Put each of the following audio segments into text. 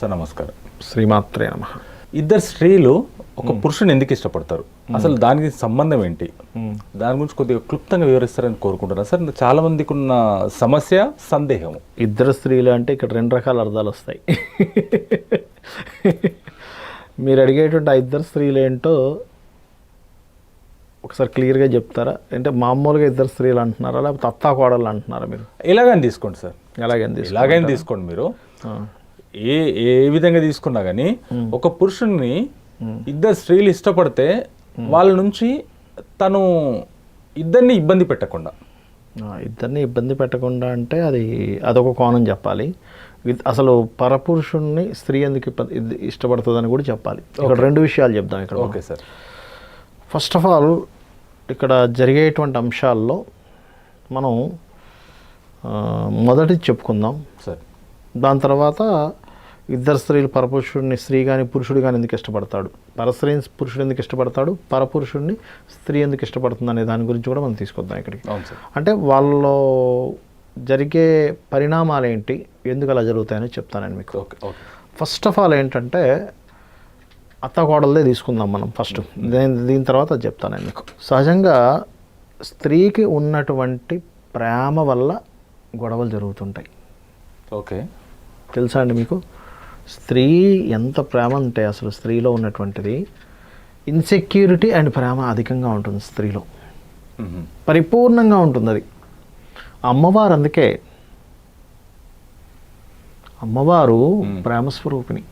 Sir నమస్కారం. శ్రీమాత్రే నమ. ఇద్దరు స్త్రీలు ఒక పురుషుని ఎందుకు ఇష్టపడతారు? అసలు దానికి సంబంధం ఏంటి? దాని గురించి కొద్దిగా క్లుప్తంగా వివరిస్తారని కోరుకుంటున్నాను. సార్ చాలా మందికి ఉన్న సమస్య సందేహం ఇద్దరు స్త్రీలు అంటే ఇక్కడ రెండు రకాల అర్థాలు వస్తాయి. మీరు అడిగేటువంటి ఆ ఇద్దరు స్త్రీలు ఏంటో ఒకసారి క్లియర్గా చెప్తారా? అంటే మామూలుగా ఇద్దరు స్త్రీలు అంటున్నారా? లేకపోతే అత్తా కోడలు అంటున్నారా మీరు? ఎలాగని తీసుకోండి సార్. ఎలాగని ఎలాగైనా తీసుకోండి మీరు. ఏ ఏ విధంగా తీసుకున్నా కానీ ఒక పురుషుణ్ణి ఇద్దరు స్త్రీలు ఇష్టపడితే వాళ్ళ నుంచి తను ఇద్దరిని ఇబ్బంది పెట్టకుండా. ఇద్దరిని ఇబ్బంది పెట్టకుండా అంటే అది అదొక కోణం చెప్పాలి. అసలు పరపురుషుణ్ణి స్త్రీ ఎందుకు ఇష్టపడుతుందని కూడా చెప్పాలి. ఇక్కడ రెండు విషయాలు చెప్దాం ఇక్కడ okay sir. First of all ఇక్కడ జరిగేటువంటి అంశాల్లో మనం ఆ, మొదటిది చెప్పుకుందాం. సార్. దాని తర్వాత ఇద్దరు స్త్రీలు పరపురుషుడిని స్త్రీ కానీ పురుషుడు కానీ ఎందుకు ఇష్టపడతాడు? పరస్త్రీని పురుషుడు ఎందుకు ఇష్టపడతాడు? పరపురుషుడిని స్త్రీ ఎందుకు ఇష్టపడుతుంది అనే దాని గురించి కూడా మనం తీసుకొద్దాం ఇక్కడికి. అంటే వాళ్ళలో జరిగే పరిణామాలు ఏంటి? ఎందుకు అలా జరుగుతాయని చెప్తానండి మీకు. Okay okay. First of all ఏంటంటే అత్త కోడలదే తీసుకుందాం మనం ఫస్ట్ దీని దీని తర్వాత చెప్తానండి మీకు. సహజంగా స్త్రీకి ఉన్నటువంటి ప్రేమ వల్ల గొడవలు జరుగుతుంటాయి. ఓకే. తెలుసా అండి మీకు? స్త్రీ ఎంత ప్రేమ అంటే అసలు స్త్రీలో ఉన్నటువంటిది ఇన్సెక్యూరిటీ అండ్ ప్రేమ అధికంగా ఉంటుంది స్త్రీలో. పరిపూర్ణంగా ఉంటుంది అది అమ్మవారు అందుకే అమ్మవారు ప్రేమస్వరూపిణి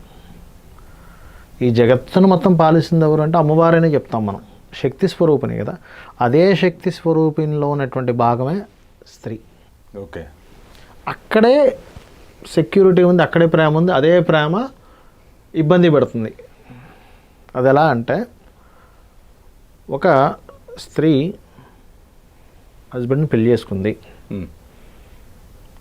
ఈ జగత్తును మొత్తం పాలిస్తుంది ఎవరు అంటే అమ్మవారనే చెప్తాం మనం. శక్తి స్వరూపిణి కదా. అదే శక్తి స్వరూపిణిలో ఉన్నటువంటి భాగమే స్త్రీ. ఓకే. అక్కడే సెక్యూరిటీ ఉంది అక్కడే ప్రేమ ఉంది అదే ప్రేమ ఇబ్బంది పెడుతుంది. అది ఎలా అంటే ఒక స్త్రీ హస్బెండ్ని పెళ్ళి చేసుకుంది.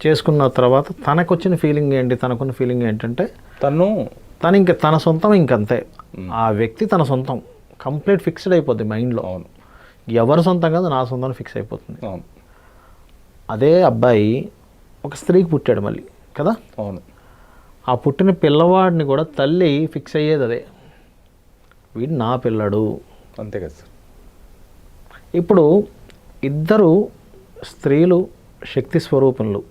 చేసుకున్న తర్వాత తనకు వచ్చిన ఫీలింగ్ ఏంటి? తనకున్న ఫీలింగ్ ఏంటంటే తను తను ఇంక తన సొంతం ఇంకంతే. ఆ వ్యక్తి తన సొంతం. కంప్లీట్ ఫిక్స్డ్ అయిపోద్ది మైండ్లో అవును. ఎవరి సొంతం కాదు నా సొంతం ఫిక్స్ అయిపోతుంది. అవును. అదే అబ్బాయి ఒక స్త్రీకి పుట్టాడు మళ్ళీ. కదా? అవును. ఆ పుట్టిన పిల్లవాడిని కూడా తల్లి ఫిక్స్ అయ్యేది అదే. వీడు నా పిల్లడు. అంతే కదా సార్. ఇప్పుడు ఇద్దరు స్త్రీలు శక్తి స్వరూపంలో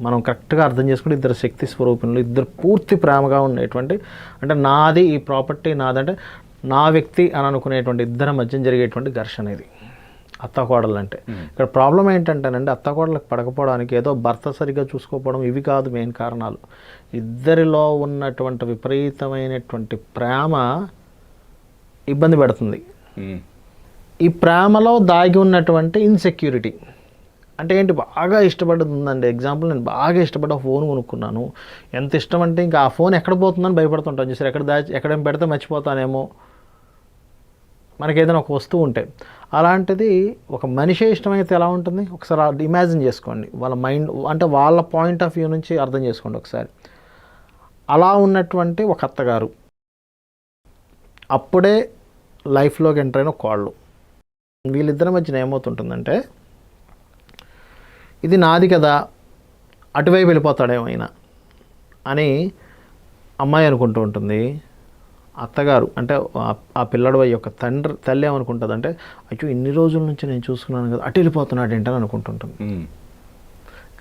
మనం కరెక్ట్గా అర్థం చేసుకుంటే ఇద్దరు శక్తి స్వరూపంలో ఇద్దరు పూర్తి ప్రేమగా ఉండేటువంటి అంటే నాది ఈ ప్రాపర్టీ నాదంటే నా వ్యక్తి అని అనుకునేటువంటి ఇద్దరి మధ్య జరిగేటువంటి ఘర్షణ ఇది. అత్తకోడలు అంటే ఇక్కడ ప్రాబ్లం ఏంటంటేనండి అత్తకోడలకు పడకపోవడానికి ఏదో భర్త సరిగ్గా చూసుకోకపోవడం ఇవి కాదు మెయిన్ కారణాలు. ఇద్దరిలో ఉన్నటువంటి విపరీతమైనటువంటి ప్రేమ ఇబ్బంది పెడుతుంది. ఈ ప్రేమలో దాగి ఉన్నటువంటి ఇన్సెక్యూరిటీ అంటే ఏంటి బాగా ఇష్టపడ్డది ఉందండి ఎగ్జాంపుల్ నేను బాగా ఇష్టపడ్డ ఫోన్ కొనుక్కున్నాను. ఎంత ఇష్టం అంటే ఇంకా ఆ ఫోన్ ఎక్కడ పోతుందని భయపడుతుంటాను చూసారు ఎక్కడ దాచి ఎక్కడ పెడితే మర్చిపోతానేమో. మనకి ఏదైనా ఒక వస్తువు ఉంటే. అలాంటిది ఒక మనిషి ఇష్టమైతే ఎలా ఉంటుంది? ఒకసారి ఇమాజిన్ చేసుకోండి. వాళ్ళ మైండ్ అంటే వాళ్ళ పాయింట్ ఆఫ్ వ్యూ నుంచి అర్థం చేసుకోండి ఒకసారి. అలా ఉన్నటువంటి ఒక అత్తగారు అప్పుడే లైఫ్లోకి ఎంటర్ అయిన కోళ్ళు వీళ్ళిద్దరి మధ్యన ఏమవుతుంటుందంటే ఇది నాది కదా అటువైపు వెళ్ళిపోతాడేమో అని అమ్మాయి అనుకుంటూ ఉంటుంది. అత్తగారు అంటే ఆ- పిల్లడు యొక్క తండ్రి తల్లి ఏమనుకుంటుంది అంటే అయ్యో ఇన్ని రోజుల నుంచి నేను చూసుకున్నాను కదా అటు వెళ్ళిపోతున్నాడు ఏంటని అనుకుంటుంటుంది.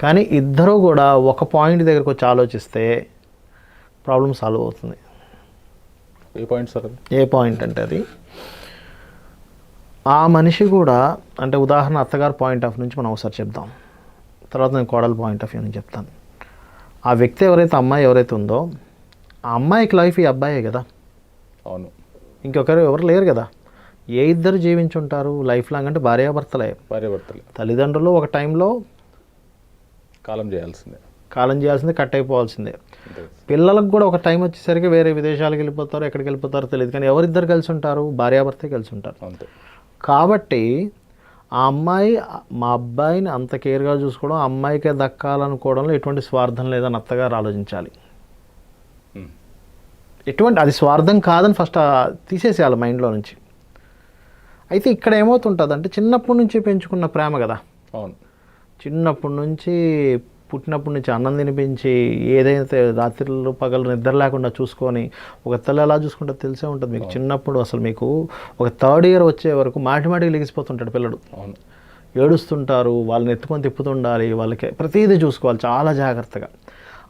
కానీ ఇద్దరూ కూడా ఒక పాయింట్ దగ్గరకు వచ్చి ఆలోచిస్తే ప్రాబ్లం సాల్వ్ అవుతుంది. ఏ పాయింట్ సార్ ఏ పాయింట్ అంటే అది ఆ మనిషి కూడా అంటే ఉదాహరణ అత్తగారు పాయింట్ ఆఫ్ నుంచి మనం ఒకసారి చెప్దాం. తర్వాత నేను కోడల పాయింట్ ఆఫ్ వ్యూ నుంచి చెప్తాను. ఆ వ్యక్తి ఎవరైతే అమ్మాయి ఎవరైతే ఉందో ఆ అమ్మాయికి లైఫ్ ఈ అబ్బాయే కదా. అవును. ఇంకొకరు ఎవరు లేరు కదా. ఏ ఇద్దరు జీవించుంటారు? లైఫ్ లాంగ్ అంటే భార్యాభర్తలే. భార్యాభర్తలే. తల్లిదండ్రులు ఒక టైంలో కాలం చేయాల్సిందే. కాలం చేయాల్సిందే కట్ అయిపోవాల్సిందే. పిల్లలకు కూడా ఒక టైం వచ్చేసరికి వేరే విదేశాలకు వెళ్ళిపోతారు ఎక్కడికి వెళ్ళిపోతారో తెలియదు. కానీ ఎవరిద్దరు కలిసి ఉంటారు భార్యాభర్తే కలిసి ఉంటారు అంతే. కాబట్టి ఆ అమ్మాయి మా అబ్బాయిని అంత కేర్గా చూసుకోవడం అమ్మాయికే దక్కాలనుకోవడంలో ఎటువంటి స్వార్థం లేదని అత్తగారు ఆలోచించాలి. ఎటువంటి అది స్వార్థం కాదని ఫస్ట్ తీసేసేయాలి మైండ్లో నుంచి. అయితే ఇక్కడ ఏమవుతుంటుంది అంటే చిన్నప్పటి నుంచి పెంచుకున్న ప్రేమ కదా. అవును. చిన్నప్పటి నుంచి పుట్టినప్పటి నుంచి అన్నం తినిపించి ఏదైతే రాత్రులు పగలు నిద్ర లేకుండా చూసుకొని ఒక తల్లి ఎలా చూసుకుంటే తెలిసే ఉంటుంది మీకు. చిన్నప్పుడు అసలు మీకు ఒక థర్డ్ ఇయర్ వచ్చే వరకు మాటి మాటికి లెగిసిపోతుంటాడు పిల్లడు. అవును. ఏడుస్తుంటారు వాళ్ళని ఎత్తుకొని తిప్పుతుండాలి వాళ్ళకి ప్రతిదీ చూసుకోవాలి చాలా జాగ్రత్తగా.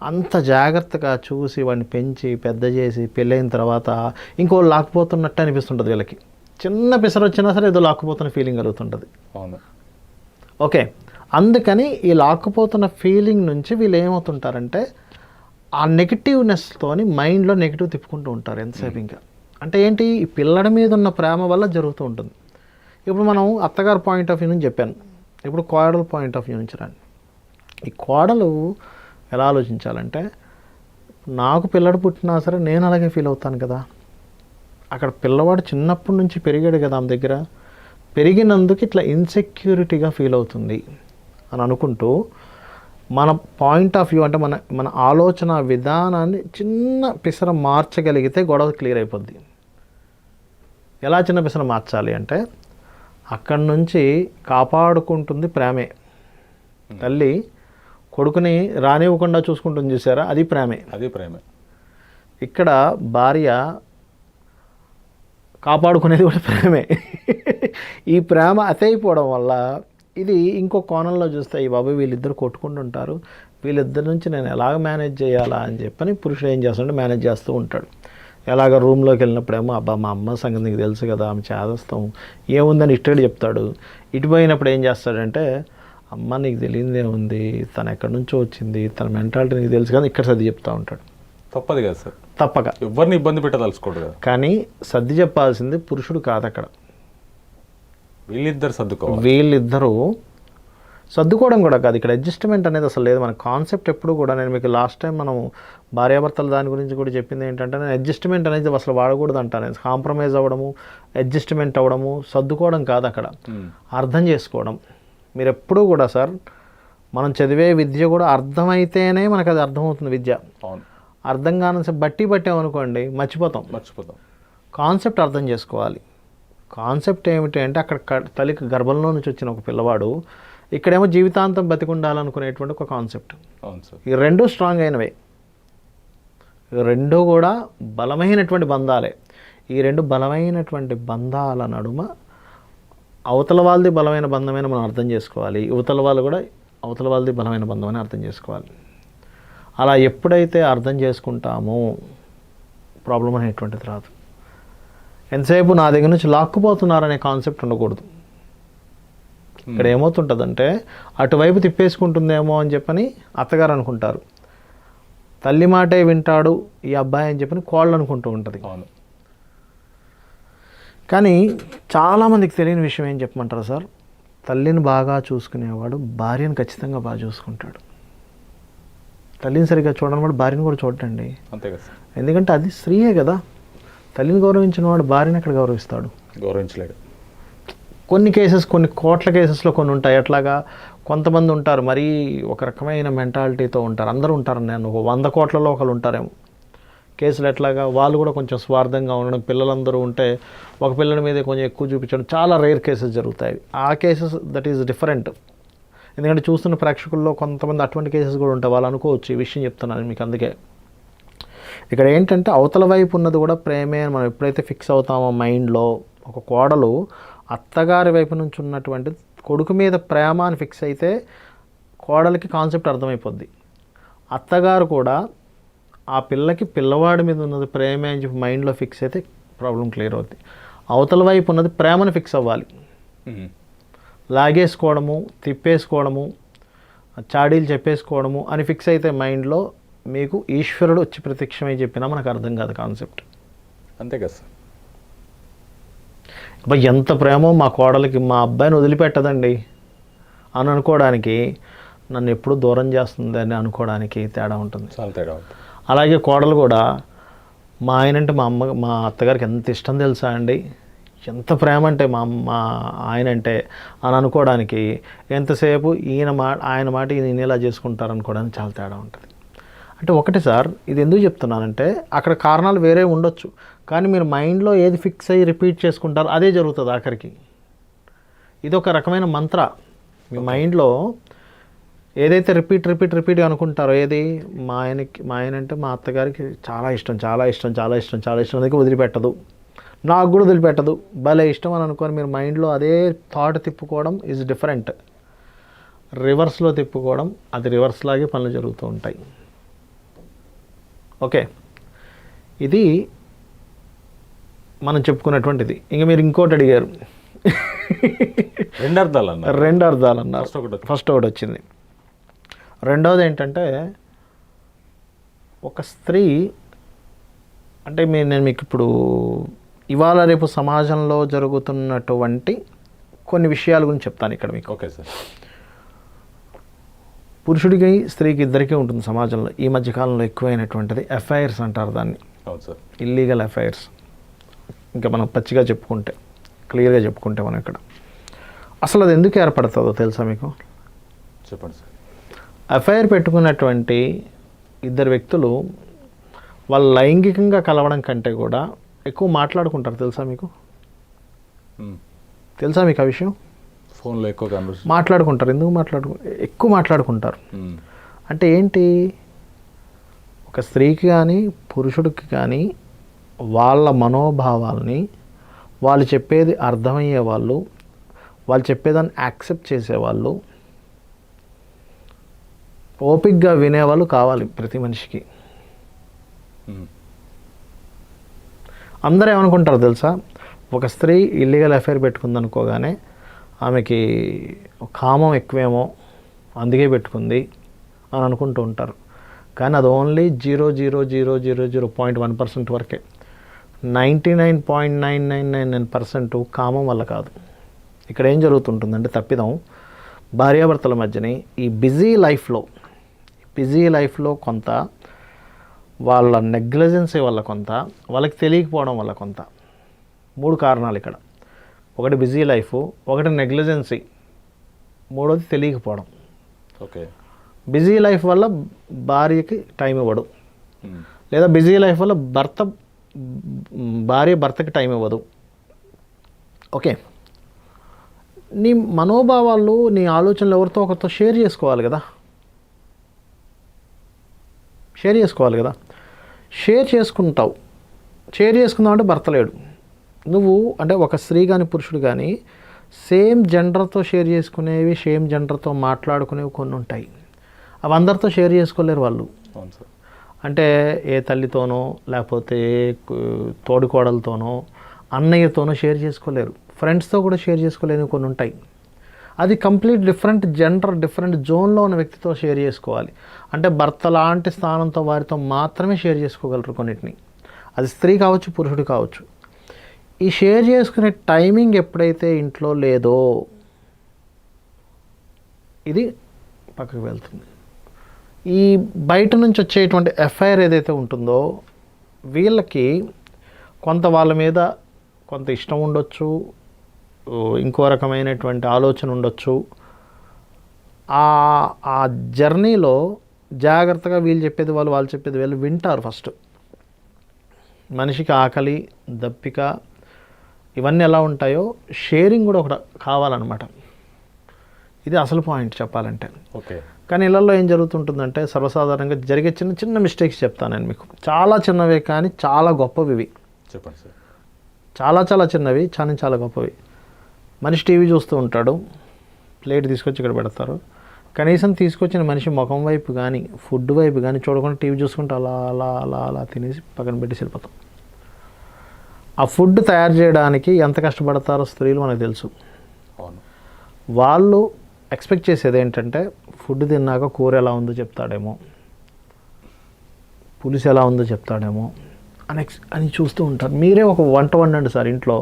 అంత జాగ్రత్తగా చూసి వాడిని పెంచి పెద్ద చేసి పెళ్ళైన తర్వాత ఇంకో లాక్కుపోతున్నట్టు అనిపిస్తుంటుంది వీళ్ళకి. చిన్న పిసరు వచ్చినా సరే ఏదో లాక్కుపోతున్న ఫీలింగ్ కలుగుతుంటుంది. అవును. ఓకే. అందుకని ఈ లాక్కుపోతున్న ఫీలింగ్ నుంచి వీళ్ళు ఏమవుతుంటారంటే ఆ నెగిటివ్నెస్తోని మైండ్లో నెగిటివ్ తిప్పుకుంటూ ఉంటారు ఎంతసేపు ఇంకా. అంటే ఏంటి? ఈ పిల్లడి మీద ఉన్న ప్రేమ వల్ల జరుగుతూ ఉంటుంది. ఇప్పుడు మనం అత్తగారు పాయింట్ ఆఫ్ వ్యూ నుంచి చెప్పాను. ఇప్పుడు కోడలు పాయింట్ ఆఫ్ వ్యూ నుంచి రండి ఈ కోడలు ఎలా ఆలోచించాలంటే నాకు పిల్లడు పుట్టినా సరే నేను అలాగే ఫీల్ అవుతాను కదా. అక్కడ పిల్లవాడు చిన్నప్పటి నుంచి పెరిగాడు కదా ఆమె దగ్గర. పెరిగినందుకు ఇట్లా ఇన్సెక్యూరిటీగా ఫీల్ అవుతుంది అని అనుకుంటూ మన పాయింట్ ఆఫ్ వ్యూ అంటే మన మన ఆలోచన విధానాన్ని చిన్న పిసర మార్చగలిగితే గొడవ క్లియర్ అయిపోద్ది. ఎలా చిన్న పిసర మార్చాలి అంటే అక్కడి నుంచి కాపాడుకుంటుంది ప్రేమే. తల్లి కొడుకుని రానివ్వకుండా చూసుకుంటుంది చూసారా? అది ప్రేమే. అది ప్రేమే. ఇక్కడ భార్య కాపాడుకునేది కూడా ప్రేమే. ఈ ప్రేమ అతైపోవడం వల్ల ఇది ఇంకో కోణంలో చూస్తే ఈ బాబు వీళ్ళిద్దరు కొట్టుకుంటుంటారు వీళ్ళిద్దరి నుంచి నేను ఎలాగ మేనేజ్ చేయాలా అని చెప్పని పురుషుడు ఏం చేస్తాడంటే మేనేజ్ చేస్తూ ఉంటాడు. ఎలాగ రూమ్లోకి వెళ్ళినప్పుడేమో అబ్బా మా అమ్మ సంగతి నీకు తెలుసు కదా ఆమె చేదస్తాం. ఏముందని ఇట్టడి చెప్తాడు. ఇటు పోయినప్పుడు ఏం చేస్తాడంటే అమ్మ నీకు తెలియదే ఉంది తను ఎక్కడి నుంచో వచ్చింది తన మెంటాలిటీ నీకు తెలుసు కదా ఇక్కడ సర్ది చెప్తా ఉంటాడు. తప్పదు కదా సార్. తప్పక. ఎవరిని ఇబ్బంది పెట్టదలుచుకోడు కదా. కానీ సర్ది చెప్పాల్సింది పురుషుడు కాదు అక్కడ వీళ్ళిద్దరు సర్దుకోవాలి. వీళ్ళిద్దరూ సర్దుకోవడం కూడా కాదు. ఇక్కడ అడ్జస్ట్మెంట్ అనేది అసలు లేదు. మన కాన్సెప్ట్ ఎప్పుడు కూడా నేను మీకు లాస్ట్ టైం మనం భార్యాభర్తల దాని గురించి కూడా చెప్పింది ఏంటంటే నేను అడ్జస్ట్మెంట్ అనేది అసలు వాడకూడదు అంటాను. కాంప్రమైజ్ అవ్వడము అడ్జస్ట్మెంట్ అవ్వడము సర్దుకోవడం కాదు అక్కడ. అర్థం చేసుకోవడం. మీరు ఎప్పుడూ కూడా సార్ మనం చదివే విద్య కూడా అర్థమైతేనే మనకు అది అర్థమవుతుంది విద్య. అవును. అర్థం కాని బట్టి పట్టామనుకోండి మర్చిపోతాం. మర్చిపోతాం. కాన్సెప్ట్ అర్థం చేసుకోవాలి. కాన్సెప్ట్ ఏమిటి అంటే అక్కడ తల్లికి గర్భంలో నుంచి వచ్చిన ఒక పిల్లవాడు ఇక్కడేమో జీవితాంతం బతికుండాలనుకునేటువంటి ఒక కాన్సెప్ట్. అవును సార్. ఈ రెండు స్ట్రాంగ్ అయినవే. రెండు కూడా బలమైనటువంటి బంధాలే. ఈ రెండు బలమైనటువంటి బంధాల నడుమ అవతల వాళ్ళది బలమైన బంధమైన మనం అర్థం చేసుకోవాలి. యువతల వాళ్ళు కూడా అవతల వాళ్ళది బలమైన బంధం అని అర్థం చేసుకోవాలి. అలా ఎప్పుడైతే అర్థం చేసుకుంటామో ప్రాబ్లం అనేటువంటిది రాదు. ఎంతసేపు నా దగ్గర నుంచి లాక్కుపోతున్నారనే కాన్సెప్ట్ ఉండకూడదు. ఇక్కడ ఏమవుతుంటుందంటే అటువైపు తిప్పేసుకుంటుందేమో అని చెప్పని అత్తగారు అనుకుంటారు. తల్లి మాటే వింటాడు ఈ అబ్బాయి అని చెప్పని కోళ్ళు అనుకుంటూ ఉంటుంది. అవును. కానీ చాలామందికి తెలియని విషయం ఏం చెప్పమంటారు సార్? తల్లిని బాగా చూసుకునేవాడు భార్యను ఖచ్చితంగా బాగా చూసుకుంటాడు. తల్లిని సరిగ్గా చూడడం వాడు భార్యను కూడా చూడండి అంతే కదా ఎందుకంటే అది స్త్రీయే కదా. తల్లిని గౌరవించిన వాడు భార్యను ఎక్కడ గౌరవిస్తాడు? గౌరవించలేడు. కొన్ని కేసెస్ కొన్ని కోట్ల కేసెస్లో కొన్ని ఉంటాయి. అట్లాగా కొంతమంది ఉంటారు మరీ ఒక రకమైన మెంటాలిటీతో ఉంటారు. అందరూ ఉంటారు. నేను వంద కోట్లలో ఒకరు ఉంటారేమో. కేసులు ఎట్లాగా వాళ్ళు కూడా కొంచెం స్వార్థంగా ఉండడం పిల్లలందరూ ఉంటే ఒక పిల్లల మీద కొంచెం ఎక్కువ చూపించడం చాలా రేర్ కేసెస్ జరుగుతాయి. ఆ కేసెస్ దట్ ఈస్ డిఫరెంట్. ఎందుకంటే చూస్తున్న ప్రేక్షకుల్లో కొంతమంది అటువంటి కేసెస్ కూడా ఉంటాయి. వాళ్ళు అనుకోవచ్చు ఈ విషయం చెప్తున్నాను మీకు అందుకే. ఇక్కడ ఏంటంటే అవతల వైపు ఉన్నది కూడా ప్రేమే అని మనం ఎప్పుడైతే ఫిక్స్ అవుతామో మైండ్లో ఒక కోడలు అత్తగారి వైపు నుంచి ఉన్నటువంటి కొడుకు మీద ప్రేమ అని ఫిక్స్ అయితే కోడలికి కాన్సెప్ట్ అర్థమైపోద్ది. అత్తగారు కూడా ఆ పిల్లకి పిల్లవాడి మీద ఉన్నది ప్రేమే అని చెప్పి మైండ్లో ఫిక్స్ అయితే ప్రాబ్లం క్లియర్ అవుద్ది. అవతల వైపు ఉన్నది ప్రేమను ఫిక్స్ అవ్వాలి. లాగేసుకోవడము తిప్పేసుకోవడము చాడీలు చెప్పేసుకోవడము అని ఫిక్స్ అయితే మైండ్లో మీకు ఈశ్వరుడు వచ్చి ప్రత్యక్షమై చెప్పినా మనకు అర్థం కాదు కాన్సెప్ట్ అంతే కదా సార్. అబ్బా ఎంత ప్రేమో మా కోడలికి మా అబ్బాయిని వదిలిపెట్టదండి. అని అనుకోవడానికి నన్ను ఎప్పుడు దూరం చేస్తుంది అని అనుకోవడానికి తేడా ఉంటుంది. చాలా తేడా ఉంటుంది. అలాగే కోడలు కూడా మా ఆయన అంటే మా అమ్మ మా అత్తగారికి ఎంత ఇష్టం తెలుసా అండి? ఎంత ప్రేమ అంటే మా అమ్మ మా ఆయన అంటే అని అనుకోవడానికి ఎంతసేపు ఈయన మా ఆయన మాట ఈయన ఇలా చేసుకుంటారు అనుకోవడానికి చాలా తేడా ఉంటుంది. అంటే ఒకటి సార్ ఇది ఎందుకు చెప్తున్నానంటే అక్కడ కారణాలు వేరే ఉండొచ్చు కానీ మీరు మైండ్లో ఏది ఫిక్స్ అయ్యి రిపీట్ చేసుకుంటారో అదే జరుగుతుంది ఆఖరికి. ఇది ఒక రకమైన మంత్ర. మీ మైండ్లో ఏదైతే రిపీట్ రిపీట్ రిపీట్ అనుకుంటారో ఏది? మా ఆయనకి మా ఆయన అంటే మా అత్తగారికి చాలా ఇష్టం చాలా ఇష్టం చాలా ఇష్టం చాలా ఇష్టం అందుకే వదిలిపెట్టదు. నాకు కూడా వదిలిపెట్టదు. భలే ఇష్టం అని అనుకొని మీరు మైండ్లో అదే థాట్ తిప్పుకోవడం ఈజ్ డిఫరెంట్ రివర్స్లో తిప్పుకోవడం అది రివర్స్ లాగే పనులు జరుగుతూ ఉంటాయి. ఓకే. ఇది మనం చెప్పుకున్నటువంటిది. ఇంకా మీరు ఇంకోటి అడిగారు. రెండు అర్థాలు అన్నారు. రెండు అర్థాలు అన్నారు. ఫస్ట్ ఒకటి. ఫస్ట్ ఒకటి వచ్చింది. రెండవది ఏంటంటే ఒక స్త్రీ అంటే మీ- నేను మీకు ఇప్పుడు ఇవాళ రేపు సమాజంలో జరుగుతున్నటువంటి కొన్ని విషయాల గురించి చెప్తాను ఇక్కడ మీకు. Okay sir. పురుషుడికి స్త్రీకి ఇద్దరికీ ఉంటుంది సమాజంలో. ఈ మధ్య కాలంలో ఎక్కువైనటువంటిది ఎఫ్ఐఆర్స్ అంటారు దాన్ని. అవును సార్. ఇల్లీగల్ అఫైర్స్ ఇంకా మనం పచ్చిగా చెప్పుకుంటే క్లియర్గా చెప్పుకుంటే మనం ఇక్కడ. అసలు అది ఎందుకు ఏర్పడుతుందో తెలుసా మీకు? చెప్పండి సార్. అఫైర్ పెట్టుకున్నటువంటి ఇద్దరు వ్యక్తులు వాళ్ళు లైంగికంగా కలవడం కంటే కూడా ఎక్కువ మాట్లాడుకుంటారు. తెలుసా మీకు. తెలుసా మీకు ఆ విషయం? ఫోన్లో ఎక్కువ మాట్లాడుకుంటారు. ఎందుకు మాట్లాడుకు? ఎక్కువ మాట్లాడుకుంటారు. అంటే ఏంటి? ఒక స్త్రీకి కానీ పురుషుడికి కానీ వాళ్ళ మనోభావాల్ని వాళ్ళు చెప్పేది అర్థమయ్యే వాళ్ళు వాళ్ళు చెప్పేదాన్ని యాక్సెప్ట్ చేసేవాళ్ళు ఓపిక్గా వినేవాళ్ళు కావాలి ప్రతి మనిషికి. అందరూ ఏమనుకుంటారు తెలుసా? ఒక స్త్రీ ఇల్లీగల్ అఫైర్ పెట్టుకుందనుకోగానే ఆమెకి కామం ఎక్కువేమో అందుకే పెట్టుకుంది అని అనుకుంటూ ఉంటారు. కానీ అది only zero zero zero zero zero point one percent వరకే. Ninety nine point nine nine nine nine percent కామం వల్ల కాదు. ఇక్కడ ఏం జరుగుతుంటుందంటే తప్పిదం భార్యాభర్తల మధ్యని ఈ బిజీ లైఫ్లో బిజీ లైఫ్లో కొంత వాళ్ళ నెగ్లిజెన్సీ వల్ల కొంత వాళ్ళకి తెలియకపోవడం వల్ల కొంత. మూడు కారణాలు ఇక్కడ. ఒకటి బిజీ లైఫ్ ఒకటి నెగ్లిజెన్సీ మూడోది తెలియకపోవడం. ఓకే. బిజీ లైఫ్ వల్ల భార్యకి టైం ఇవ్వడు. మ్మ్. లేదా బిజీ లైఫ్ వల్ల భర్త భార్య భర్తకి టైం ఇవ్వదు. ఓకే. నీ మనోభావాలు నీ ఆలోచనలు ఎవరితో ఒకరితో షేర్ చేసుకోవాలి కదా. షేర్ చేసుకోవాలి కదా. షేర్ చేసుకుంటావు. షేర్ చేసుకుందాం అంటే భర్త లేడు. నువ్వు అంటే ఒక స్త్రీ కానీ పురుషుడు కానీ సేమ్ జెండర్తో షేర్ చేసుకునేవి సేమ్ జెండర్తో మాట్లాడుకునేవి కొన్ని ఉంటాయి. అవి అందరితో షేర్ చేసుకోలేరు వాళ్ళు. అంటే ఏ తల్లితోనో లేకపోతే తోడికోడలతోనో అన్నయ్యతోనో షేర్ చేసుకోలేరు. ఫ్రెండ్స్తో కూడా షేర్ చేసుకోలేని కొన్ని ఉంటాయి. అది కంప్లీట్ డిఫరెంట్ జెండర్ డిఫరెంట్ జోన్లో ఉన్న వ్యక్తితో షేర్ చేసుకోవాలి. అంటే భర్త లాంటి స్థానంతో వారితో మాత్రమే షేర్ చేసుకోగలరు కొన్నిటిని. అది స్త్రీ కావచ్చు పురుషుడు కావచ్చు. ఈ షేర్ చేసుకునే టైమింగ్ ఎప్పుడైతే ఇంట్లో లేదో ఇది పక్కకు వెళ్తుంది. ఈ బయట నుంచి వచ్చేటువంటి ఎఫ్ఐఆర్ ఏదైతే ఉంటుందో వీళ్ళకి కొంత వాళ్ళ మీద కొంత ఇష్టం ఉండొచ్చు ఇంకో రకమైనటువంటి ఆలోచన ఉండొచ్చు. ఆ ఆ జర్నీలో జాగ్రత్తగా వీళ్ళు చెప్పేది వాళ్ళు వాళ్ళు చెప్పేది వీళ్ళు వింటారు ఫస్ట్. మనిషికి ఆకలి దప్పిక ఇవన్నీ ఎలా ఉంటాయో షేరింగ్ కూడా ఒకటి కావాలన్నమాట. ఇది అసలు పాయింట్ చెప్పాలంటే. ఓకే. కానీ ఇళ్ళల్లో ఏం జరుగుతుంటుందంటే సర్వసాధారణంగా జరిగే చిన్న చిన్న మిస్టేక్స్ చెప్తాను నేను మీకు. చాలా చిన్నవే కానీ చాలా గొప్పవి ఇవి చెప్పండి సార్. చాలా చాలా చిన్నవి చాలా చాలా గొప్పవి. మనిషి టీవీ చూస్తూ ఉంటాడు ప్లేట్ తీసుకొచ్చి ఇక్కడ పెడతారు. కనీసం తీసుకొచ్చిన మనిషి ముఖం వైపు కానీ ఫుడ్ వైపు కానీ చూడకుండా టీవీ చూసుకుంటూ అలా అలా అలా అలా తినేసి పక్కన పెట్టి వెళ్ళిపోతాం. ఆ ఫుడ్ తయారు చేయడానికి ఎంత కష్టపడతారో స్త్రీలు మనకు తెలుసు. వాళ్ళు ఎక్స్పెక్ట్ చేసేది ఏంటంటే ఫుడ్ తిన్నాక కూర ఎలా ఉందో చెప్తాడేమో పులుసు ఎలా ఉందో చెప్తాడేమో అని అని చూస్తూ ఉంటారు. మీరే ఒక వంట వండండి సార్ ఇంట్లో.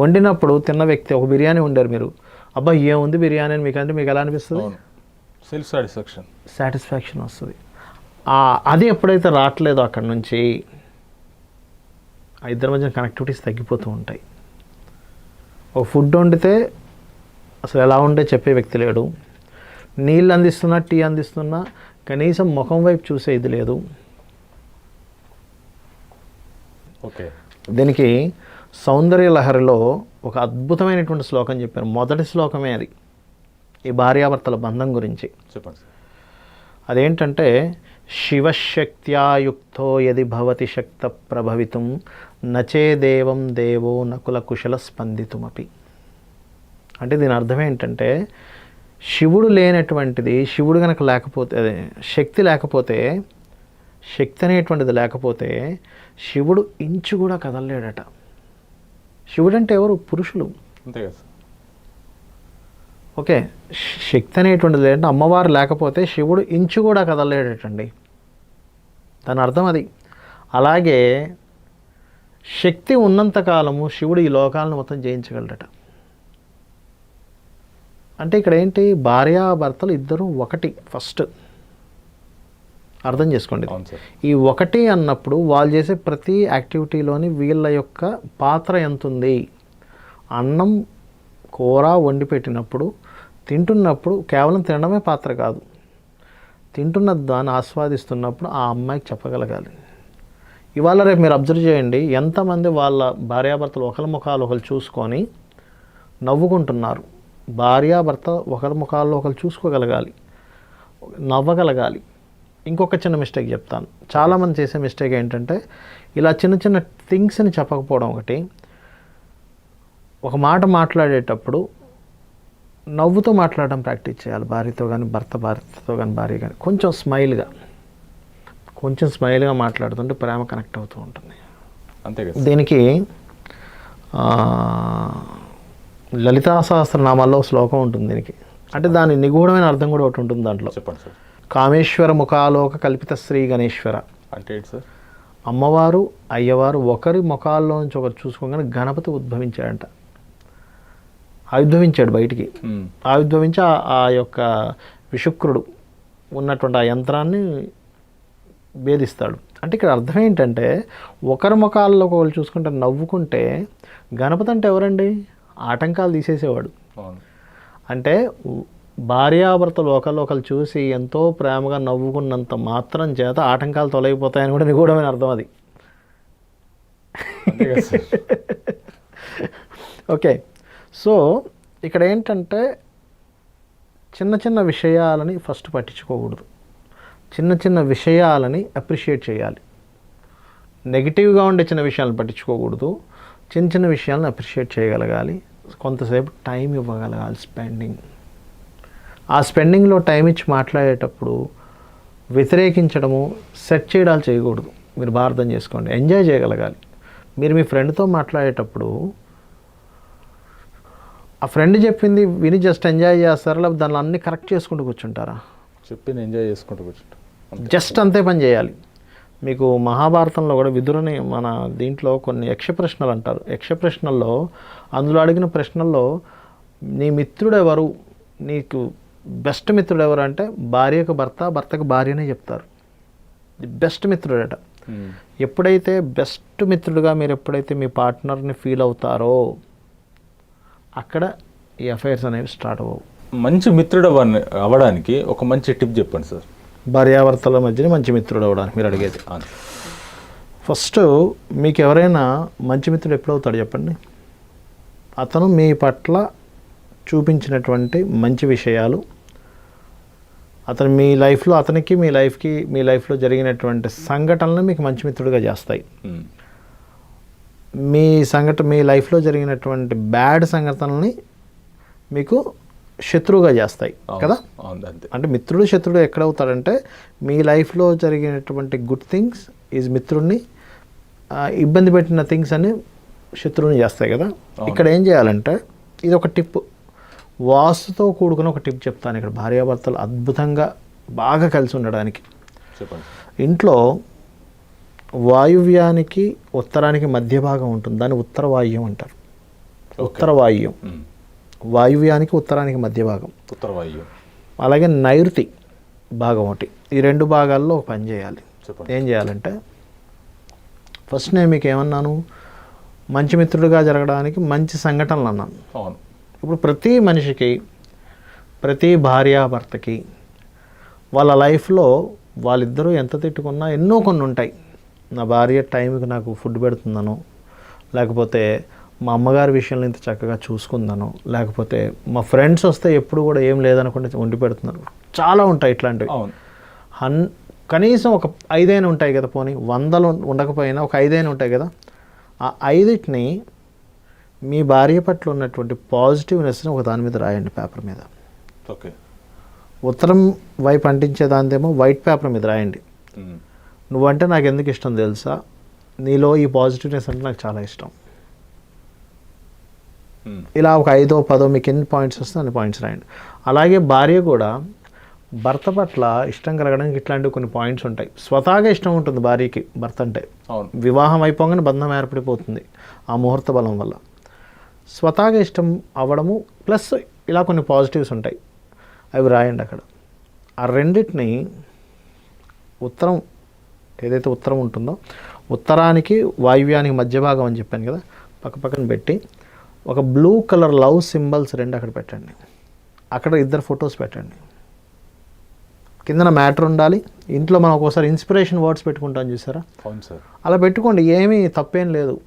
వండినప్పుడు తిన్న వ్యక్తి ఒక బిర్యానీ వండారు మీరు. అబ్బా ఏముంది బిర్యానీ అని మీకు అంటే మీకు ఎలా అనిపిస్తుంది? సెల్ఫ్ సాటిస్ఫాక్షన్ సాటిస్ఫాక్షన్ వస్తుంది. అది ఎప్పుడైతే రావట్లేదో అక్కడ నుంచి ఆ ఇద్దరి మధ్య కనెక్టివిటీస్ తగ్గిపోతూ ఉంటాయి. ఒక ఫుడ్ వండితే అసలు ఎలా ఉండే చెప్పే వ్యక్తి లేడు. నీళ్ళు అందిస్తున్నా టీ అందిస్తున్నా కనీసం ముఖం వైపు చూసే ఇది లేదు. ఓకే దీనికి సౌందర్య లహరిలో ఒక అద్భుతమైనటువంటి శ్లోకం చెప్పారు. మొదటి శ్లోకమే అది. ఈ భార్యాభర్తల బంధం గురించి. చెప్పండి అదేంటంటే శివశక్త్యాయుక్తో యది భవతి శక్త ప్రభవితం నచే దేవం దేవో నకుల కుశల స్పందితుమపి. అంటే దీని అర్థం ఏంటంటే శివుడు లేనటువంటిది శివుడు కనుక లేకపోతే అదే శక్తి లేకపోతే శక్తి అనేటువంటిది లేకపోతే శివుడు ఇంచు కూడా కదలలేడట. శివుడు అంటే ఎవరు? పురుషులు. అంతే కదా ఓకే. శక్తి అనేటువంటిది లేదంటే అమ్మవారు లేకపోతే శివుడు ఇంచు కూడా కదలలేడటండి. దాని అర్థం అది. అలాగే శక్తి ఉన్నంతకాలము శివుడు ఈ లోకాలను మొత్తం జయించగలడట. అంటే ఇక్కడ ఏంటి? భార్యాభర్తలు ఇద్దరు ఒకటి ఫస్ట్. అర్థం చేసుకోండి ఈ ఒకటి అన్నప్పుడు వాళ్ళు చేసే ప్రతి యాక్టివిటీలోని వీళ్ళ యొక్క పాత్ర ఎంత ఉంది అన్నం కూర వండి పెట్టినప్పుడు తింటున్నప్పుడు కేవలం తినడమే పాత్ర కాదు. తింటున్న దాన్ని ఆస్వాదిస్తున్నప్పుడు ఆ అమ్మాయికి చెప్పగలగాలి. ఇవాళ రేపు మీరు అబ్జర్వ్ చేయండి ఎంతమంది వాళ్ళ భార్యాభర్తలు ఒకరి ముఖాలు ఒకరు చూసుకొని నవ్వుకుంటున్నారు. భార్యాభర్త ఒకరి ముఖాల్లో ఒకరు చూసుకోగలగాలి. నవ్వగలగాలి. ఇంకొక చిన్న మిస్టేక్ చెప్తాను. చాలామంది చేసే మిస్టేక్ ఏంటంటే ఇలా చిన్న చిన్న థింగ్స్ని చెప్పకపోవడం ఒకటి. ఒక మాట మాట్లాడేటప్పుడు నవ్వుతూ మాట్లాడడం ప్రాక్టీస్ చేయాలి. భార్యతో కానీ భర్త భార్యతో కానీ భార్య కానీ కొంచెం స్మైల్గా కొంచెం స్మైల్గా మాట్లాడుతుంటే ప్రేమ కనెక్ట్ అవుతూ ఉంటుంది. అంతే కదా దీనికి లలితా సహస్రనామాల్లో శ్లోకం ఉంటుంది దీనికి. అంటే దాని నిగూఢమైన అర్థం కూడా ఒకటి ఉంటుంది దాంట్లో. చెప్పండి సార్. కామేశ్వర ముఖాలోక కల్పిత శ్రీ గణేశ్వర. అంటే సార్? అమ్మవారు అయ్యవారు ఒకరి ముఖాల్లో నుంచి ఒకరు చూసుకోగానే గణపతి ఉద్భవించాడంట. ఆవిర్భవించాడు బయటికి. ఆవిర్భవించి ఆ- యొక్క విశుక్రుడు ఉన్నటువంటి ఆ యంత్రాన్ని భేదిస్తాడు అంటే ఇక్కడ అర్థం ఏంటంటే ఒకరి ముఖాల్లో ఒకరు చూసుకుంటే నవ్వుకుంటే గణపతి అంటే ఎవరండి? ఆటంకాలు తీసేసేవాడు. అంటే భార్యాభర్తలు ఒకళ్ళు ఒకరు చూసి ఎంతో ప్రేమగా నవ్వుకున్నంత మాత్రం చేత ఆటంకాలు తొలగిపోతాయని కూడా నిగూఢమైన అర్థం అది. ఓకే. సో ఇక్కడ ఏంటంటే చిన్న చిన్న విషయాలని ఫస్ట్ పట్టించుకోకూడదు. చిన్న చిన్న విషయాలని అప్రిషియేట్ చేయాలి. నెగిటివ్గా ఉండే చిన్న విషయాలను పట్టించుకోకూడదు. చిన్న చిన్న విషయాలను అప్రిషియేట్ చేయగలగాలి. కొంతసేపు టైం ఇవ్వగలగాలి స్పెండింగ్ ఆ స్పెండింగ్లో టైం ఇచ్చి మాట్లాడేటప్పుడు వ్యతిరేకించడము సెట్ చేయడాలు చేయకూడదు. మీరు బాగా అర్థం చేసుకోండి. ఎంజాయ్ చేయగలగాలి. మీరు మీ ఫ్రెండ్తో మాట్లాడేటప్పుడు ఆ ఫ్రెండ్ చెప్పింది విని జస్ట్ ఎంజాయ్ చేస్తారా? లేకపోతే దాన్ని అన్ని కరెక్ట్ చేసుకుంటూ కూర్చుంటారా? చెప్పింది ఎంజాయ్ చేసుకుంటూ కూర్చుంటాం. అంతే. జస్ట్ అంతే పని చేయాలి. మీకు మహాభారతంలో కూడా విదురుని మన దీంట్లో కొన్ని యక్ష ప్రశ్నలు అంటారు. యక్ష ప్రశ్నల్లో అందులో అడిగిన ప్రశ్నల్లో నీ మిత్రుడు ఎవరు నీకు బెస్ట్ మిత్రుడు ఎవరు అంటే భార్యకు భర్త భర్తకు భార్యనే చెప్తారు. ది బెస్ట్ మిత్రుడట. మ్మ్. ఎప్పుడైతే బెస్ట్ మిత్రుడుగా మీరు ఎప్పుడైతే మీ పార్ట్నర్ని ఫీల్ అవుతారో అక్కడ ఈ అఫైర్స్ అనేవి స్టార్ట్ అవ్వవు. మంచి మిత్రుడు అవ్వడానికి ఒక మంచి టిప్ చెప్పండి సార్. భార్యాభర్తల మధ్యన మంచి మిత్రుడు అవడానికి మీరు అడిగేది. అంతే. ఫస్ట్ మీకు ఎవరైనా మంచి మిత్రుడు ఎప్పుడు అవుతాడు చెప్పండి? అతను మీ పట్ల చూపించినటువంటి మంచి విషయాలు. అతను మీ లైఫ్లో అతనికి మీ లైఫ్కి మీ లైఫ్లో జరిగినటువంటి సంఘటనలు మీకు మంచి మిత్రుడిగా చేస్తాయి. మీ సంఘటన మీ లైఫ్లో జరిగినటువంటి బ్యాడ్ సంఘటనల్ని మీకు శత్రువుగా చేస్తాయి. కదా? అంటే మిత్రుడు శత్రుడు ఎక్కడవుతాడంటే మీ లైఫ్లో జరిగినటువంటి గుడ్ థింగ్స్ ఈజ్ మిత్రుడిని ఇబ్బంది పెట్టిన థింగ్స్ అని శత్రువుని చేస్తాయి కదా. ఇక్కడ ఏం చేయాలంటే ఇది ఒక టిప్ వాస్తుతో కూడుకున్న ఒక టిప్ చెప్తాను ఇక్కడ. భార్యాభర్తలు అద్భుతంగా బాగా కలిసి ఉండడానికి. చెప్పండి. ఇంట్లో వాయువ్యానికి ఉత్తరానికి మధ్య భాగం ఉంటుంది. దాన్ని ఉత్తర వాయువ్యం అంటారు. ఉత్తర వాయువ్యం. వాయువ్యానికి ఉత్తరానికి మధ్య భాగం. ఉత్తర వాయు అలాగే నైరుతి భాగం ఒకటి. ఈ రెండు భాగాల్లో ఒక పని చేయాలి. ఏం చేయాలంటే ఫస్ట్ నేను మీకు ఏమన్నాను? మంచి మిత్రుడిగా జరగడానికి మంచి సంఘటనలు అన్నాను. అవును. ఇప్పుడు ప్రతి మనిషికి ప్రతి భార్యాభర్తకి వాళ్ళ లైఫ్లో వాళ్ళిద్దరూ ఎంత తిట్టుకున్నా ఎన్నో కొన్ని ఉంటాయి. నా భార్య టైంకి నాకు ఫుడ్ పెడుతుందనో లేకపోతే మా అమ్మగారి విషయంలో ఇంత చక్కగా చూసుకుందాను లేకపోతే మా ఫ్రెండ్స్ వస్తే ఎప్పుడు కూడా ఏం లేదనుకుంటే వండి పెడుతున్నాను చాలా ఉంటాయి ఇట్లాంటివి. హన్ కనీసం ఒక ఐదైనా ఉంటాయి కదా పోనీ వందలు ఉండకపోయినా ఒక ఐదైనా ఉంటాయి కదా ఆ ఐదిటిని మీ భార్య పట్ల ఉన్నటువంటి పాజిటివ్నెస్ని ఒక దాని మీద రాయండి పేపర్ మీద. ఓకే. ఉత్తరం వైపు అంటించే దానిదేమో వైట్ పేపర్ మీద రాయండి. నువ్వంటే నాకు ఎందుకు ఇష్టం తెలుసా? నీలో ఈ పాజిటివ్నెస్ అంటే నాకు చాలా ఇష్టం. ఇలా ఒక ఐదో పదో మీకు ఎన్ని పాయింట్స్ వస్తే అన్ని పాయింట్స్ రాయండి. అలాగే భార్య కూడా భర్త పట్ల ఇష్టం కలగడానికి ఇట్లాంటివి కొన్ని పాయింట్స్ ఉంటాయి. స్వతహాగా ఇష్టం ఉంటుంది భార్యకి భర్త అంటే. వివాహం అయిపోగానే బంధం ఏర్పడిపోతుంది ఆ ముహూర్త బలం వల్ల. స్వతహాగా ఇష్టం అవ్వడము ప్లస్ ఇలా కొన్ని పాజిటివ్స్ ఉంటాయి. అవి రాయండి అక్కడ. ఆ రెండింటిని ఉత్తరం ఏదైతే ఉత్తరం ఉంటుందో ఉత్తరానికి వాయువ్యానికి మధ్య భాగం అని చెప్పాను కదా పక్క పక్కన పెట్టి ఒక బ్లూ కలర్ లవ్ సింబల్స్ రెండు అక్కడ పెట్టండి. అక్కడ ఇద్దరు ఫొటోస్ పెట్టండి. కిందన మ్యాటర్ ఉండాలి. ఇంట్లో మనం ఒక్కోసారి ఇన్స్పిరేషన్ వర్డ్స్ పెట్టుకుంటాం చూసారా? అవును సార్. అలా పెట్టుకోండి. ఏమీ తప్పేం లేదు.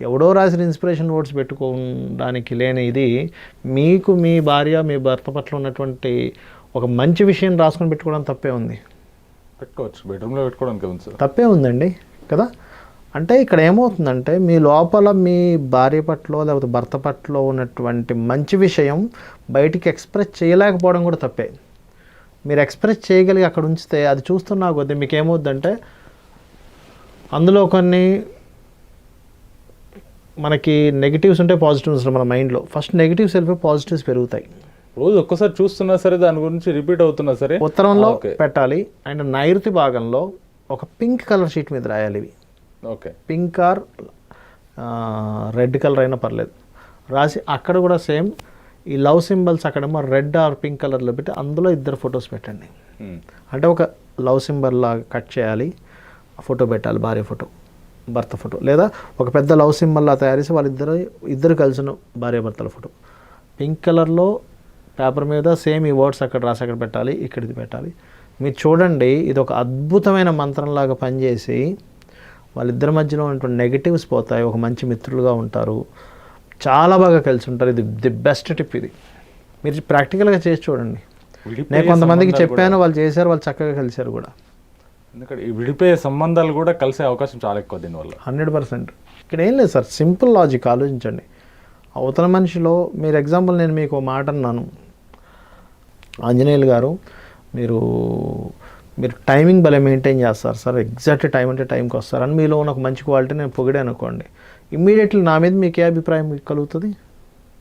ఎవడో రాసిన ఇన్స్పిరేషన్ వర్డ్స్ పెట్టుకోవడానికి లేని ఇది మీకు మీ భార్య మీ భర్త పట్ల ఉన్నటువంటి ఒక మంచి విషయం రాసుకొని పెట్టుకోవడం తప్పే ఉంది. పెట్టుకోవచ్చు. బెడ్రూమ్లో పెట్టుకోవడానికి ఉంది సార్. తప్పే ఉందండి కదా? అంటే ఇక్కడ ఏమవుతుందంటే మీ లోపల మీ భార్య పట్ల లేకపోతే భర్త పట్ల ఉన్నటువంటి మంచి విషయం బయటికి ఎక్స్ప్రెస్ చేయలేకపోవడం కూడా తప్పే. మీరు ఎక్స్ప్రెస్ చేయగలిగి అక్కడ ఉంచితే అది చూస్తున్నా కొద్దీ మీకు ఏమవుద్దంటే అందులో కొన్ని మనకి నెగిటివ్స్ ఉంటే పాజిటివ్స్ ఉంటాయి మన మైండ్లో ఫస్ట్ నెగిటివ్స్ వెళ్ళిపోయి పాజిటివ్స్ పెరుగుతాయి. రోజు ఒక్కసారి చూస్తున్నా సరే దాని గురించి రిపీట్ అవుతున్నా సరే ఉత్తరంలో పెట్టాలి. అండ్ నైరుతి భాగంలో ఒక పింక్ కలర్ షీట్ మీద రాయాలి ఇవి. Okay. Pink or red colour అయినా పర్లేదు. రాసి అక్కడ కూడా సేమ్ ఈ లవ్ సింబల్స్ అక్కడేమో రెడ్ ఆర్ పింక్ కలర్లో పెట్టి అందులో ఇద్దరు ఫొటోస్ పెట్టండి. అంటే ఒక లవ్ సింబల్ లాగా కట్ చేయాలి. ఫోటో పెట్టాలి భార్య ఫోటో. భర్త ఫోటో. లేదా ఒక పెద్ద లవ్ సింబల్లా తయారు చేసి వాళ్ళిద్దరు ఇద్దరు కలిసిన భార్య భర్తల ఫోటో. పింక్ కలర్లో పేపర్ మీద సేమ్ ఈ వర్డ్స్ అక్కడ రాసి అక్కడ పెట్టాలి ఇక్కడిది పెట్టాలి. మీరు చూడండి ఇది ఒక అద్భుతమైన మంత్రంలాగా పనిచేసి వాళ్ళిద్దరి మధ్యలో ఉన్నటువంటి నెగిటివ్స్ పోతాయి ఒక మంచి మిత్రులుగా ఉంటారు. చాలా బాగా కలిసి ఉంటారు ఇది ది బెస్ట్ టిప్ ఇది. మీరు ప్రాక్టికల్గా చేసి చూడండి. నేను కొంతమందికి చెప్పాను వాళ్ళు చేశారు వాళ్ళు చక్కగా కలిశారు కూడా- ఎందుకంటే విడిపోయే సంబంధాలు కూడా కలిసే అవకాశం చాలా ఎక్కువ దీనివల్ల. Hundred percent. ఇక్కడ ఏం లేదు సార్ సింపుల్ లాజిక్ ఆలోచించండి. అవతల మనిషిలో మీరు ఎగ్జాంపుల్ నేను మీకు మాట అన్నాను. ఆంజనేయులు గారు మీరు మీరు టైమింగ్ భలే మెయింటైన్ చేస్తారు సార్ ఎగ్జాక్ట్ టైం అంటే టైంకి వస్తారు అని మీలో ఉన్న ఒక మంచి క్వాలిటీ నేను పొగిడాను అనుకోండి. ఇమ్మీడియట్లీ నా మీద మీకు ఏ అభిప్రాయం కలుగుతుంది?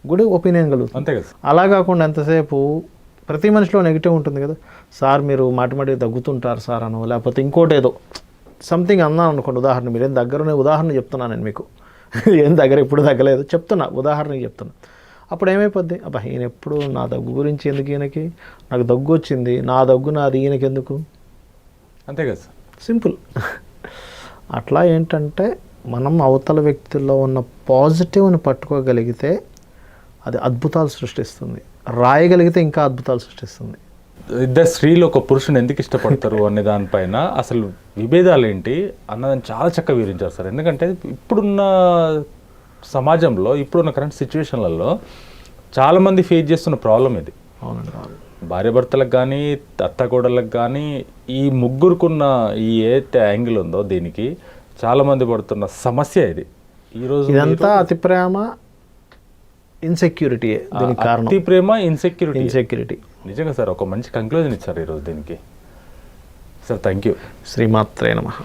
గుడ్ ఒపీనియన్ కలుగుతుంది. అంతే కదా? అలా కాకుండా ఎంతసేపు ప్రతి మనిషిలో నెగిటివ్ ఉంటుంది కదా. సార్ మీరు మాటి మాటి దగ్గుతుంటారు సార్ అనో లేకపోతే ఇంకోటి ఏదో సంథింగ్ అన్నాను అనుకోండి ఉదాహరణ మీరు ఏం దగ్గరనే ఉదాహరణ చెప్తున్నాను నేను మీకు. ఏం దగ్గర ఎప్పుడు తగ్గలేదు చెప్తున్నా ఉదాహరణకి చెప్తున్నా. అప్పుడు ఏమైపోద్ది? అబ్బా ఈయన ఎప్పుడు నా దగ్గు గురించి ఎందుకు ఈయనకి? నాకు దగ్గు వచ్చింది నా దగ్గు నాది ఈయనకి ఎందుకు? అంతే కదా సార్. సింపుల్. అట్లా ఏంటంటే మనం అవతల వ్యక్తుల్లో ఉన్న పాజిటివ్ని పట్టుకోగలిగితే అది అద్భుతాలు సృష్టిస్తుంది. రాయగలిగితే ఇంకా అద్భుతాలు సృష్టిస్తుంది. ఇద్దరు స్త్రీలు ఒక పురుషుని ఎందుకు ఇష్టపడతారు అనే దానిపైన అసలు విభేదాలు ఏంటి అన్నదాన్ని చాలా చక్కగా వివరించారు సార్. ఎందుకంటే ఇప్పుడున్న సమాజంలో ఇప్పుడున్న కరెంట్ సిచ్యువేషన్లలో చాలామంది ఫేస్ చేస్తున్న ప్రాబ్లం ఇది. భార్యాభర్తలకు కానీ అత్తకోడళ్ళకి కానీ ఈ ముగ్గురుకున్న ఈ ఏదైతే యాంగిల్ ఉందో దీనికి చాలామంది పడుతున్న సమస్య ఇది. ఈరోజు ఇదంతా అతి ప్రేమ ఇన్సెక్యూరిటీ దీనికి కారణం. అతి ప్రేమ ఇన్సెక్యూరిటీ ఇన్సెక్యూరిటీ నిజంగా సార్ ఒక మంచి కంక్లూజన్ ఇచ్చారు ఈరోజు దీనికి. సార్ థ్యాంక్ యూ శ్రీమాత్రే నమః.